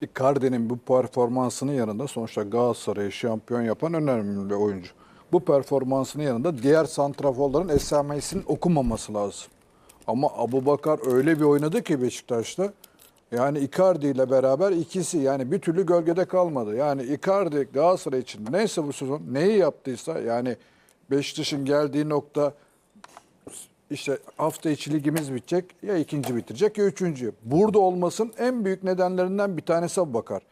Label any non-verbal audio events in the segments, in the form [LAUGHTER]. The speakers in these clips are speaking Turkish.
Icardi'nin bu performansının yanında sonuçta Galatasaray'ı şampiyon yapan önemli bir oyuncu. Bu performansının yanında diğer santraforların esamesinin okunmaması lazım. Ama Abubakar öyle bir oynadı ki Beşiktaş'ta. Yani Icardi ile beraber ikisi yani bir türlü gölgede kalmadı. Yani Icardi Galatasaray için neyse bu sezon neyi yaptıysa yani Beşiktaş'ın geldiği nokta işte hafta içi ligimiz bitecek ya ikinci bitirecek ya üçüncü. Burada olmasının en büyük nedenlerinden bir tanesi Abubakar.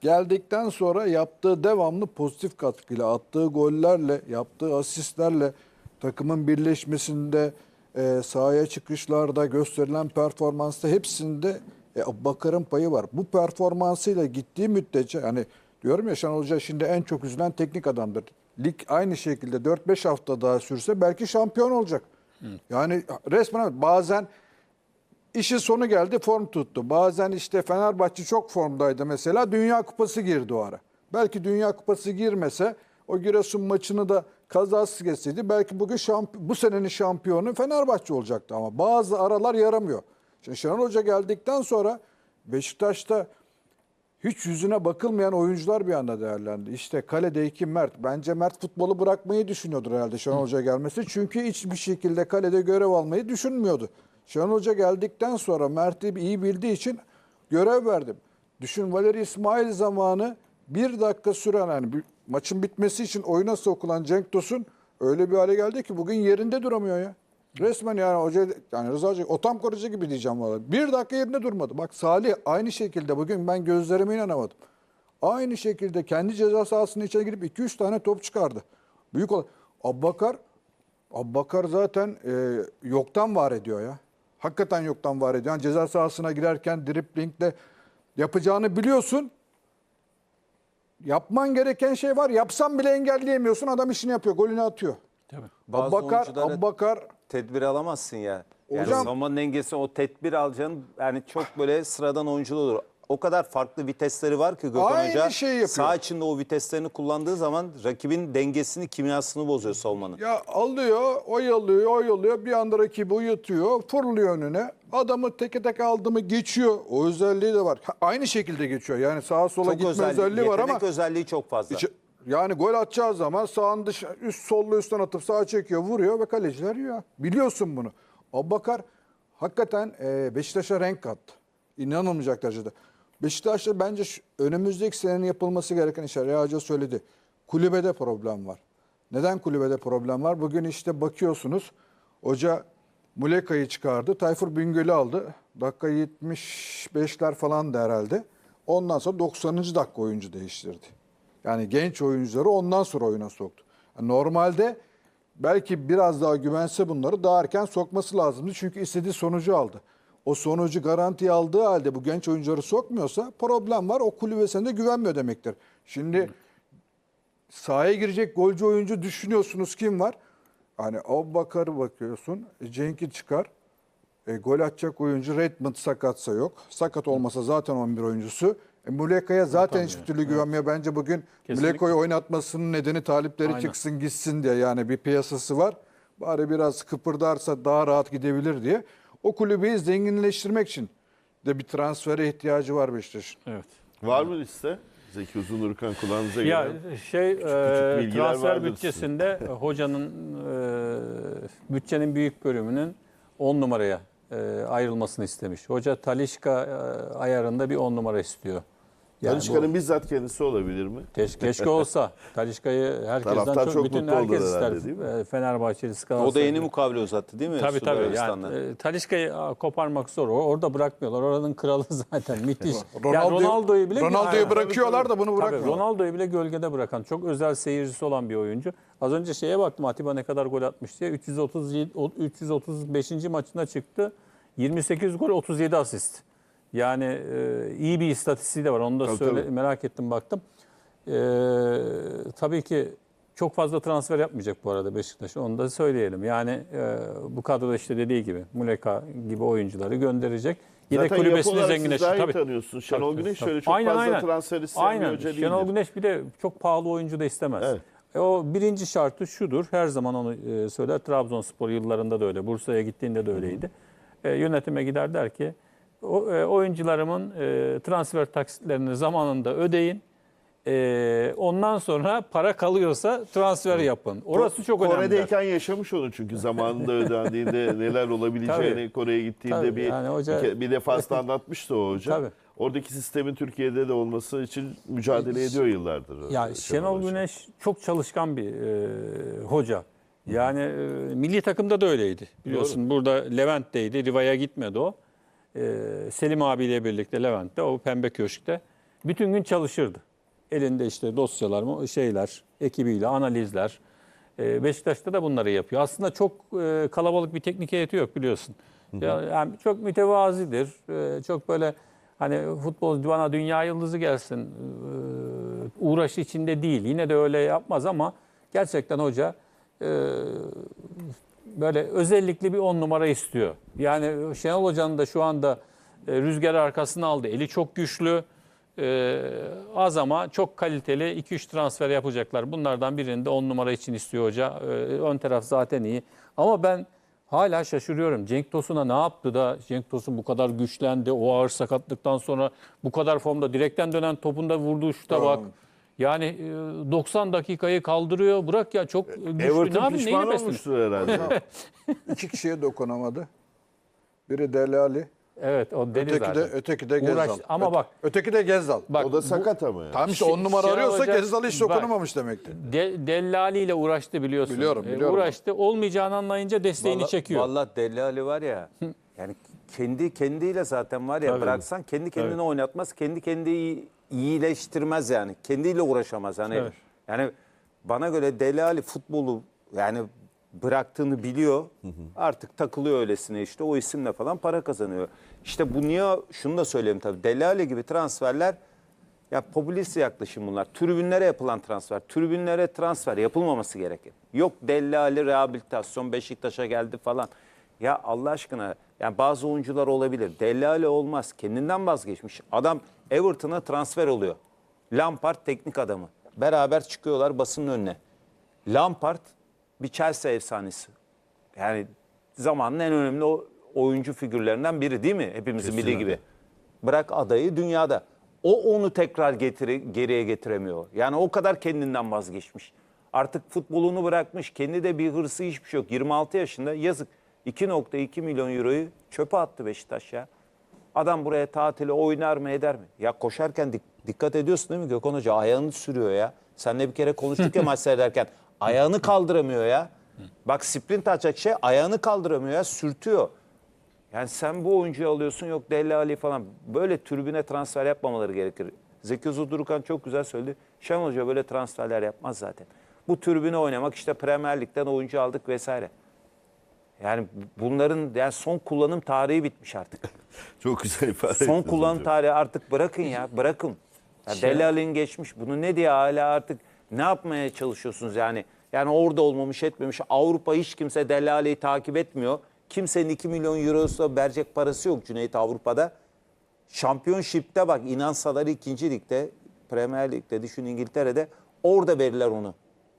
Geldikten sonra yaptığı devamlı pozitif katkıyla, attığı gollerle, yaptığı asistlerle takımın birleşmesinde, e, sahaya çıkışlarda gösterilen performansta hepsinde e, Abubakar'ın payı var. Bu performansıyla gittiği müddetçe hani diyorum ya Şenol Hoca şimdi en çok üzülen teknik adamdır. Lig aynı şekilde 4-5 hafta daha sürse belki şampiyon olacak. Yani resmen bazen işin sonu geldi form tuttu. Bazen işte Fenerbahçe çok formdaydı mesela Dünya Kupası girdi o ara. Belki Dünya Kupası girmese o Giresun maçını da kazasız geçseydi belki bugün şamp- bu senenin şampiyonu Fenerbahçe olacaktı ama bazı aralar yaramıyor. Şimdi Şenol Hoca geldikten sonra Beşiktaş'ta hiç yüzüne bakılmayan oyuncular bir anda değerlendi. İşte kaledeki Mert. Bence Mert futbolu bırakmayı düşünüyordur herhalde Şenol Hoca gelmesi. Çünkü hiçbir şekilde kalede görev almayı düşünmüyordu. Şenol Hoca geldikten sonra Mert'i iyi bildiği için görev verdim. Düşün Valeri İsmail zamanı bir dakika süren yani bir- maçın bitmesi için oyuna sokulan Cenk Tosun öyle bir hale geldi ki bugün yerinde duramıyor ya. Resmen yani hoca yani Rıza Hoca otam korucu gibi diyeceğim valla. Bir dakika yerinde durmadı. Bak Salih aynı şekilde bugün ben gözlerime inanamadım. Aynı şekilde kendi ceza sahasının içine girip 2-3 tane top çıkardı. Büyük olay. Abbakar Abbakar zaten e, yoktan var ediyor ya. Hakikaten yoktan var ediyor. Yani ceza sahasına girerken driplingle yapacağını biliyorsun. Yapman gereken şey var. Yapsan bile engelleyemiyorsun. Adam işini yapıyor. Golünü atıyor. Tabii. Bazı Abbakar, oyunculara Abbakar tedbir alamazsın ya. Yani Hocam- savunmanın dengesine o tedbir alacağın yani çok böyle sıradan oyuncu olur. O kadar farklı vitesleri var ki Gökhan Aynı Hoca şeyi yapıyor. sağ içinde o viteslerini kullandığı zaman rakibin dengesini, kimyasını bozuyor savunmanın. Ya alıyor, oyalıyor, oyalıyor. Bir anda rakibi uyutuyor, fırlıyor önüne. Adamı teke tek aldı mı geçiyor. O özelliği de var. Ha, Aynı şekilde geçiyor. Yani sağa sola Çok gitme özelliği, özelliği var ama yetenek özelliği çok fazla. içi- yani gol atacağı zaman sağın dış üst solla üstten atıp sağa çekiyor, vuruyor ve kaleciler yiyor. Biliyorsun bunu. Abubakar hakikaten e, Beşiktaş'a renk kattı. İnanılmayacak derecede. Beşiktaş'ta bence şu, önümüzdeki senenin yapılması gereken işler. Reha söyledi. Kulübede problem var. Neden kulübede problem var? Bugün işte bakıyorsunuz. Hoca Muleka'yı çıkardı. Tayfur Bingöl'ü aldı. Dakika 75'ler falan da herhalde. Ondan sonra 90. dakika oyuncu değiştirdi. Yani genç oyuncuları ondan sonra oyuna soktu. Normalde belki biraz daha güvense bunları daha erken sokması lazımdı. Çünkü istediği sonucu aldı. O sonucu garantiye aldığı halde bu genç oyuncuları sokmuyorsa problem var. O kulübesine de güvenmiyor demektir. Şimdi sahaya girecek golcü oyuncu düşünüyorsunuz kim var? Hani Abubakar'ı bakıyorsun. Cenk'i çıkar. E, gol atacak oyuncu Redmond sakatsa yok. Sakat olmasa zaten 11 oyuncusu. E, Muleka'ya zaten hiçbir türlü güvenmiyor. Bence bugün Kesinlikle. Muleka'yı oynatmasının nedeni talipleri Aynen. çıksın gitsin diye. Yani bir piyasası var. Bari biraz kıpırdarsa daha rahat gidebilir diye. O kulübü zenginleştirmek için de bir transfere ihtiyacı var Beşiktaş'ın. Evet. Var mı liste? Zeki Uzunurkan kulağınıza Ya gelen. şey e, bilgiler transfer bütçesinde e, hocanın e, bütçenin büyük bölümünün 10 numaraya e, ayrılmasını istemiş. Hoca Talişka e, ayarında bir 10 numara istiyor. Yani Talişka'nın bizzat kendisi olabilir mi? Keşke, keşke olsa. [LAUGHS] Talişka'yı herkesten Taraftar çok, çok bütün herkes ister. herhalde, değil mi? E, Fenerbahçeli, O da yeni mukavele uzattı değil mi? Tabii Suudi tabii. Yani, e, Talişka'yı koparmak zor. Orada bırakmıyorlar. Oranın kralı [LAUGHS] zaten müthiş. Ronaldo'yu- yani Ronaldo'yu bile Ronaldo'yu bırakıyorlar da bunu Tabii bırakmıyorlar. Ronaldo'yu bile gölgede bırakan çok özel seyircisi olan bir oyuncu. Az önce şeye baktım Atiba ne kadar gol atmış diye. 337 o- 335. maçına çıktı. 28 gol 37 asist. Yani e, iyi bir istatistiği de var. Onu da Tabii, söyle tabii. merak ettim baktım. E, tabii ki çok fazla transfer yapmayacak bu arada Beşiktaş. Onu da söyleyelim. Yani e, bu kadroda işte dediği gibi Muleka gibi oyuncuları gönderecek. Yedek Zaten kulübesini iyi Tabii. tanıyorsun. Şenol Tabii, Güneş tabii. şöyle çok Aynen, fazla aynen. transfer isteyen Aynen. Şenol Güneş bir de çok pahalı oyuncu da istemez. Evet. E o birinci şartı şudur. Her zaman onu e, söyler. Trabzonspor yıllarında da öyle. Bursa'ya gittiğinde de öyleydi. E, yönetime gider der ki oyuncularımın e, transfer taksitlerini zamanında ödeyin. E, ondan sonra para kalıyorsa transfer yapın. Orası çok önemli. Kore'deyken yaşamış onu çünkü zamanında ödendiğinde [LAUGHS] neler olabileceğini Tabii. Kore'ye gittiğinde Tabii, bir, yani hoca- bir, bir defasında [LAUGHS] anlatmıştı o hoca. Tabii. Oradaki sistemin Türkiye'de de olması için mücadele ediyor yıllardır. Ya Şenol Hoca. Güneş çok çalışkan bir e, hoca. Yani e, milli takımda da öyleydi. Biliyorsun burada Levent'teydi. Riva'ya gitmedi o. E, Selim abiyle birlikte Levent'te o pembe köşkte bütün gün çalışırdı. Elinde işte dosyalar, mı- şeyler, ekibiyle analizler. E, Beşiktaş'ta da bunları yapıyor. Aslında çok e, kalabalık bir teknik heyeti yok biliyorsun. Ya, yani çok mütevazidir. E, çok böyle hani futbol bana dünya yıldızı gelsin e, uğraşı içinde değil. Yine de öyle yapmaz ama gerçekten hoca e, böyle özellikle bir on numara istiyor. Yani Şenol Hoca'nın da şu anda e, rüzgar arkasına aldı. Eli çok güçlü. e, az ama çok kaliteli 2-3 transfer yapacaklar. Bunlardan birini de 10 numara için istiyor hoca. E, ön taraf zaten iyi. Ama ben hala şaşırıyorum. Cenk Tosun'a ne yaptı da Cenk Tosun bu kadar güçlendi. O ağır sakatlıktan sonra bu kadar formda direkten dönen topunda vurduğu şuta bak. Yani e, 90 dakikayı kaldırıyor. Bırak ya çok güçlü. ne Everton yapayım, pişman olmuştur herhalde. [LAUGHS] İki kişiye dokunamadı. Biri Delali, Evet o dedi öteki zaten. de öteki de Gezzal. Uğraş- ama Öte- bak- öteki de Gezzal. Bak, o da bu- sakat ama yani. Tamam işte Şe- 10 numara Şenol arıyorsa Gezzal hiç dokunamamış demektir. De, Dellali ile uğraştı biliyorsun. Biliyorum, E, biliyorum. uğraştı. Olmayacağını anlayınca desteğini Vallahi- çekiyor. Vallahi Deli Ali var ya. Yani kendi kendiyle zaten var ya Tabii. bıraksan kendi kendini Tabii. oynatmaz. Kendi kendiyi iyileştirmez yani. Kendiyle uğraşamaz hani. Evet. Yani bana göre Deli Ali futbolu yani bıraktığını biliyor. Artık takılıyor öylesine işte o isimle falan para kazanıyor. İşte bu niye şunu da söyleyeyim tabii. Deli Ali gibi transferler ya popülist yaklaşım bunlar. Tribünlere yapılan transfer. Tribünlere transfer yapılmaması gerekir. Yok Dellali rehabilitasyon Beşiktaş'a geldi falan. Ya Allah aşkına yani bazı oyuncular olabilir. Dellali olmaz. Kendinden vazgeçmiş. Adam Everton'a transfer oluyor. Lampard teknik adamı. Beraber çıkıyorlar basının önüne. Lampard bir Chelsea efsanesi. Yani zamanın en önemli o- oyuncu figürlerinden biri değil mi? Hepimizin bildiği gibi. Bırak adayı dünyada. O onu tekrar getiri, geriye getiremiyor. Yani o kadar kendinden vazgeçmiş. Artık futbolunu bırakmış. Kendi de bir hırsı hiçbir şey yok. 26 yaşında yazık. 2.2 milyon euroyu çöpe attı Beşiktaş ya. Adam buraya tatile oynar mı eder mi? Ya koşarken dik- dikkat ediyorsun değil mi Gökhan Hoca? Ayağını sürüyor ya. Seninle bir kere konuştuk ya [LAUGHS] maç seyrederken. Ayağını kaldıramıyor ya. Bak sprint atacak şey ayağını kaldıramıyor ya. Sürtüyor. Yani sen bu oyuncuyu alıyorsun yok Deli Ali falan. Böyle tribüne transfer yapmamaları gerekir. Zeki Uzundurukan çok güzel söyledi. Şenol Hoca böyle transferler yapmaz zaten. Bu tribüne oynamak işte Premier Lig'den oyuncu aldık vesaire. Yani bunların yani son kullanım tarihi bitmiş artık. [LAUGHS] Çok güzel ifade Son ettiniz kullanım hocam. tarihi artık bırakın ya bırakın. Ya Deli Ali'nin geçmiş. Bunu ne diye hala artık ne yapmaya çalışıyorsunuz yani? Yani orada olmamış etmemiş. Avrupa hiç kimse Deli Ali'yi takip etmiyor. Kimsenin 2 milyon eurosu verecek parası yok Cüneyt Avrupa'da. Şampiyonşipte bak inansalar ikinci ligde, Premier Lig'de düşün İngiltere'de orada verirler onu.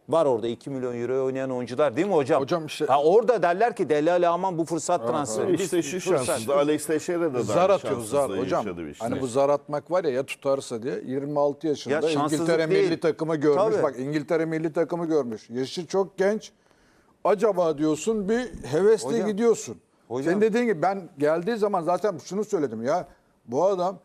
Var orada 2 milyon euro oynayan oyuncular değil mi hocam? Hocam işte- ha, orada derler ki Deli Ali aman bu fırsat transferi. İşte şu şanssızlığı Alex Teixeira da Zar da atıyor zar hocam. Işte. Hani bu zar atmak var ya ya tutarsa diye 26 yaşında Ya şanssızlık İngiltere değil. milli takımı görmüş. Tabii. Bak İngiltere milli takımı görmüş. Yaşı çok genç. Acaba diyorsun bir hevesle Hocam. gidiyorsun. Hocam. Senin dediğin gibi ben geldiği zaman zaten şunu söyledim ya. Bu adam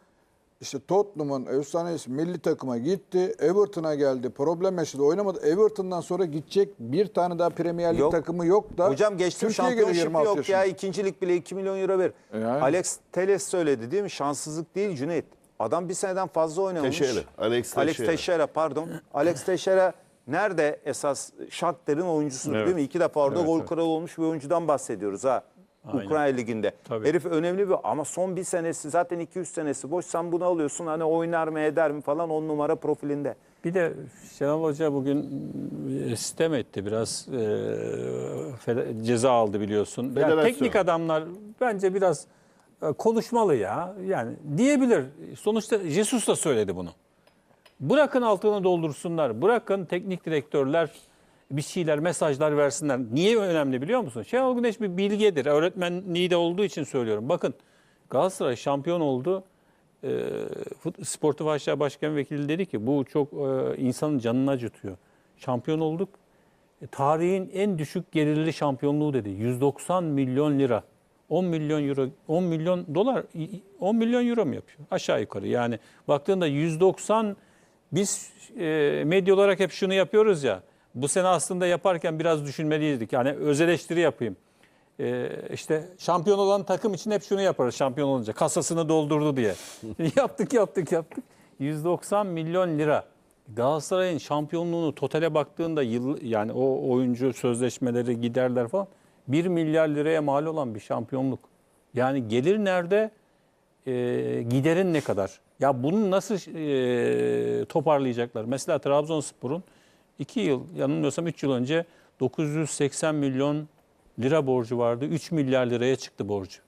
işte Tottenham'ın efsanesi milli takıma gitti. Everton'a geldi. Problem yaşadı. Oynamadı. Everton'dan sonra gidecek bir tane daha Premier Lig Yok. takımı yok da. Hocam geçtim şampiyonşip 26 yok yaşında. ya. ikincilik bile 2 milyon euro ver. Yani. Alex Teles söyledi değil mi? Şanssızlık değil Cüneyt. Adam bir seneden fazla oynamış. Teixeira, Alex Teixeira. Teixeira pardon. Alex Teixeira nerede esas Shakhtar'ın oyuncusu Evet. değil mi? İki defa orada Evet, gol evet. kralı olmuş bir oyuncudan bahsediyoruz ha. Aynen. Ukrayna Ligi'nde. Tabii. Herif önemli bir ama son bir senesi zaten 2-3 senesi boş. Sen bunu alıyorsun hani oynar mı eder mi falan on numara profilinde. Bir de Şenol Hoca bugün e, sistem etti biraz. E, ceza aldı biliyorsun. Yani teknik adamlar bence biraz e, konuşmalı ya. Yani diyebilir. Sonuçta Jesus da söyledi bunu. Bırakın altını doldursunlar. Bırakın teknik direktörler bir şeyler, mesajlar versinler. Niye önemli biliyor musun? Şenol Güneş bir bilgedir. Öğretmenliği de olduğu için söylüyorum. Bakın Galatasaray şampiyon oldu. E, Sportif Aşağı Başkan Vekili dedi ki bu çok e, insanın canını acıtıyor. Şampiyon olduk. E, tarihin en düşük gelirli şampiyonluğu dedi. 190 milyon lira. 10 milyon euro, 10 milyon dolar, 10 milyon euro mu yapıyor? Aşağı yukarı. Yani baktığında 190 biz e, medya olarak hep şunu yapıyoruz ya. Bu sene aslında yaparken biraz düşünmeliydik. Yani öz eleştiri yapayım. E, işte şampiyon olan takım için hep şunu yaparız şampiyon olunca. Kasasını doldurdu diye. [LAUGHS] yaptık yaptık yaptık. 190 milyon lira. Galatasaray'ın şampiyonluğunu totale baktığında yıl yani o oyuncu sözleşmeleri giderler falan 1 milyar liraya mal olan bir şampiyonluk. Yani gelir nerede? e, giderin ne kadar? Ya bunu nasıl e, toparlayacaklar? Mesela Trabzonspor'un 2 yıl yanılmıyorsam 3 yıl önce 980 milyon lira borcu vardı. 3 milyar liraya çıktı borcu.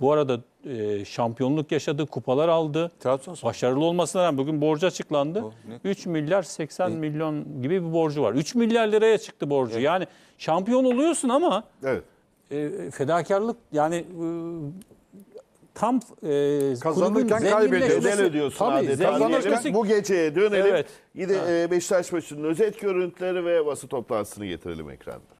Bu arada e, şampiyonluk yaşadı, kupalar aldı. Trabzonspor. Başarılı olmasına rağmen bugün borcu açıklandı. O ne? 3 milyar 80 milyon gibi bir borcu var. 3 milyar liraya çıktı borcu. Yani şampiyon oluyorsun ama Evet. e, fedakarlık yani e, tam e, Kazanırken zenginleşmesi- Bedel ödüyorsun Tabii, adeta. Diyelim. Bu geceye dönelim. Evet. Yine e, Beşiktaş maçının özet görüntüleri ve basın toplantısını getirelim ekranda.